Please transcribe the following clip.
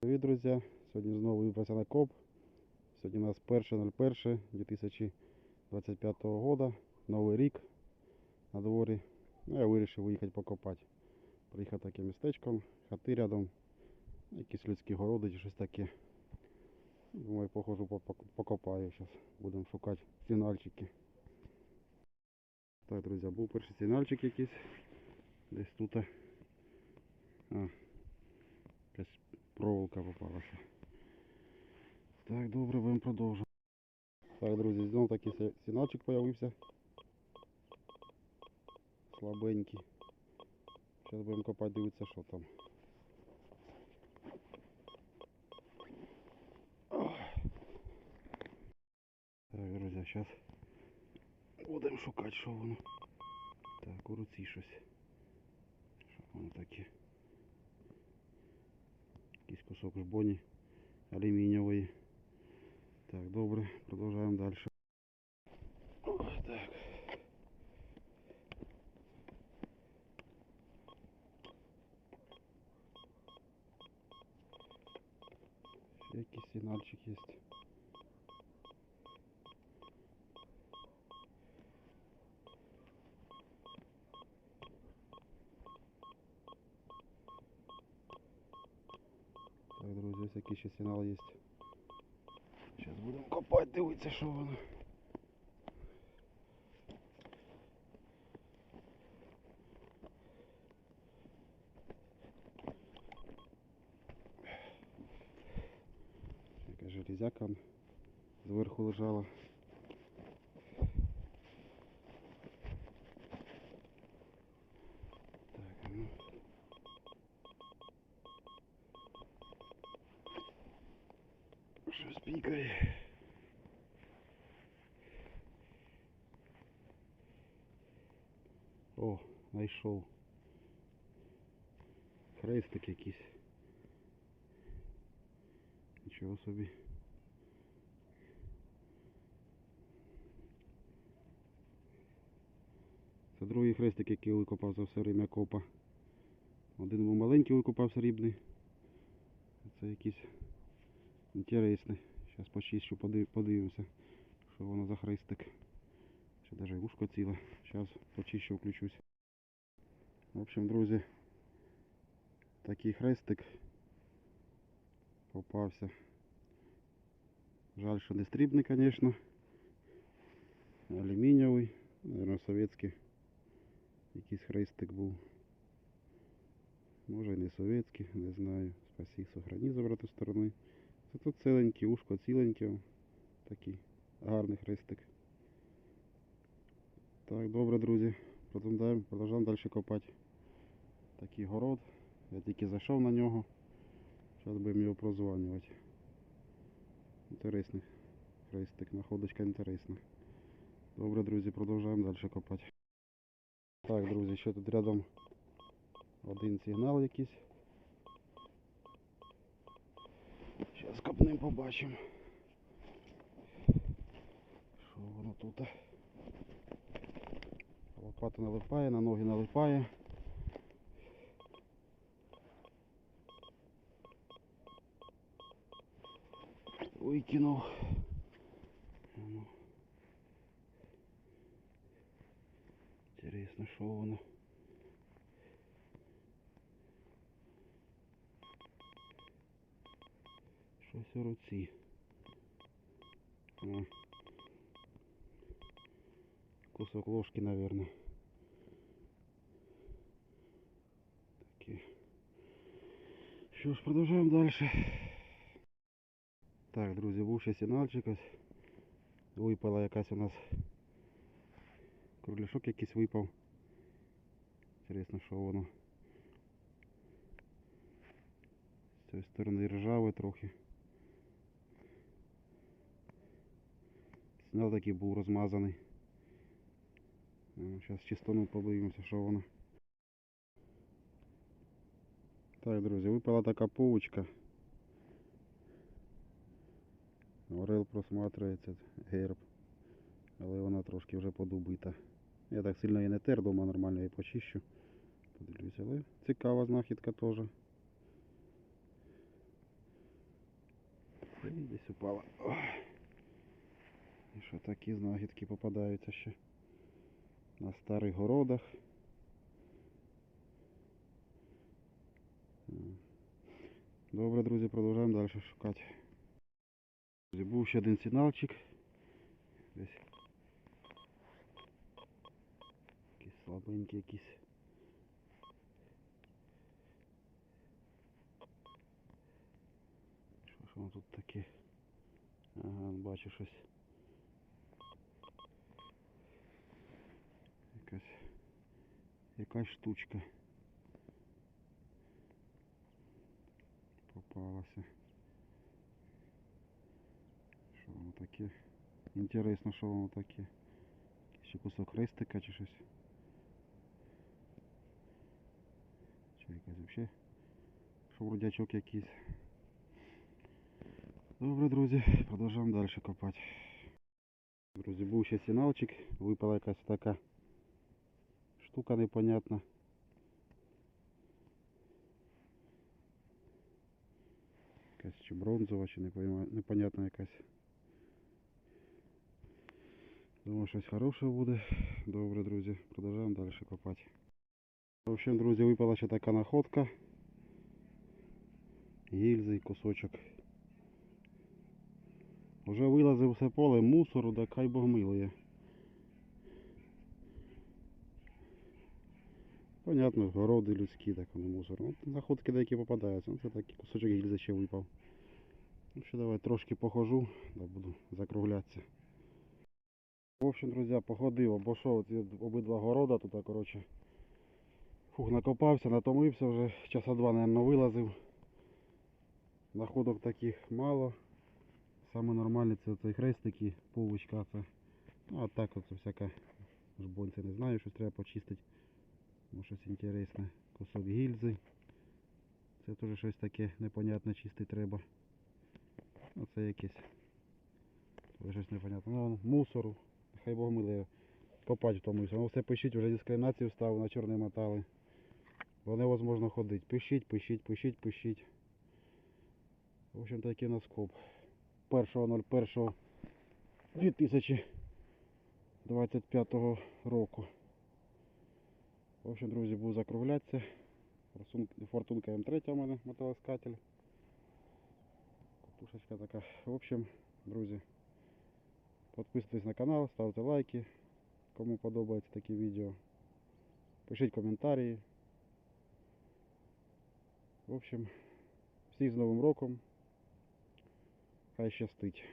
Привіт, друзі! Сьогодні знову випався на коп. Сьогодні у нас 1.01.2025 року. Новий рік на дворі. Ну, я вирішив виїхати покопати. Приїхав таким містечком, хати рядом, якісь людські городи чи щось таке. Думаю, походжу по- по- покопаю зараз. Будемо шукати сигнальчики. Так, друзі, був перший сигнальчик якийсь. Десь тут. А, проволока попалася. Так, добре, будемо продовжувати. Так, друзі, знов такий сигнальчик появився. Слабенький. Зараз будемо копати, дивитися, що там. Так, друзі, зараз будемо шукати, що воно. Так, у руці щось. Що воно таке? Якийсь кусок жбоні алюмінієвої. Так, добре, продовжуємо далі. Ой, так. Ще якийсь сигнальчик є. Ось який ще сигнал є. Зараз будемо копати, дивитися, що воно. Яка железяка зверху лежала. Щось пікає. О, знайшов. Хрестик якийсь. Нічого собі. Це другий хрестик, який викопав за все время копа. Один був маленький викопав срібний. Це якийсь інтересний. Зараз почищу, подив- подивимося, що воно за хрестик. Ще навіть вушко ціле. Зараз почищу, включусь. В общем, друзі, такий хрестик попався. Жаль, що не стрібний, звісно. Алюмінієвий, мабуть, совєтський якийсь хрестик був. Може і не совєтський, не знаю. Спасі, сохрані з обратної сторони. Це тут ціленький, ушко ціленьке. Такий гарний хрестик. Так, добре, друзі. Продовжуємо далі копати. Такий город. Я тільки зайшов на нього. Зараз будемо його прозванювати. Інтересний хрестик, находочка інтересна. Добре, друзі, продовжуємо далі копати. Так, друзі, ще тут рядом один сигнал якийсь. Копнем побачимо. Що воно тут? Лопата налипає, на ноги налипає. Викинув. Ну. Интересно, що воно. Щось руці. О. Кусок ложки, наверное. Такі. Що ж, продовжуємо далі. Так, друзі, був ще сигнальчик. Випала якась у нас кругляшок якийсь випав. Інтересно, що воно. З цієї сторони ржаве трохи. Сигнал такий був розмазаний. Зараз чистону подивимося, що воно. Так, друзі, випала така повочка. Орел просматривається, герб. Але вона трошки вже подубита. Я так сильно її не тер, дома нормально її почищу. Подивлюсь, але цікава знахідка теж. Десь упала. Що такі знахідки попадаються ще на старих городах. Добре, друзі, продовжуємо далі шукати. Був ще один сигналчик. Десь. Якийсь слабенький якийсь. Що ж воно тут таке? Ага, бачу щось. якась штучка. Попалася. Що воно таке? Інтересно, що воно таке. Ще кусок хрестика чи щось. Чи якась взагалі? Шоврудячок якийсь. Добре, друзі, продовжуємо далі копати. Друзі, був ще сигналчик, випала якась така Штука непонятна. Якась чи бронзова, чи непонятна якась. Думаю, щось хороше буде. Добре, друзі, продовжуємо далі копати. В общем, друзі, випала ще така находка. Гільзи кусочок. Уже вилазив все поле мусору, да хай Бог милує. Понятно, городи людські, так вони мусор. Ну, находки деякі попадаються. Ну, це такий кусочок гільзи ще випав. Ну, ще давай трошки похожу, да буду закруглятися. В общем, друзі, походив, обійшов ці обидва города тут, коротше. Фух, накопався, натомився вже, часа два, мабуть, вилазив. Находок таких мало. Саме нормальний це цей хрестик і полочка це. Ну а так от всяка жбонця не знаю, щось треба почистити. Може щось інтересне. Кусок гільзи. Це теж щось таке непонятне чистити треба. Оце якесь. Це щось непонятне. Ну, мусору. Хай Бог милує. Копати втомився. Ну все пишіть, вже дискримінацію став на чорні метали. Бо невозможно ходити. Пишіть, пишіть, пишіть, пишіть. В общем такий у нас коп. 1.01.2025 року. В общем, друзі, буду закруглятися. Фортунка М3 у мене мотоискатель. Катушечка така. В общем, друзі, підписуйтесь на канал, ставте лайки, кому подобаються такі відео. Пишіть коментарі. В общем, всіх з Новим роком. Хай щастить.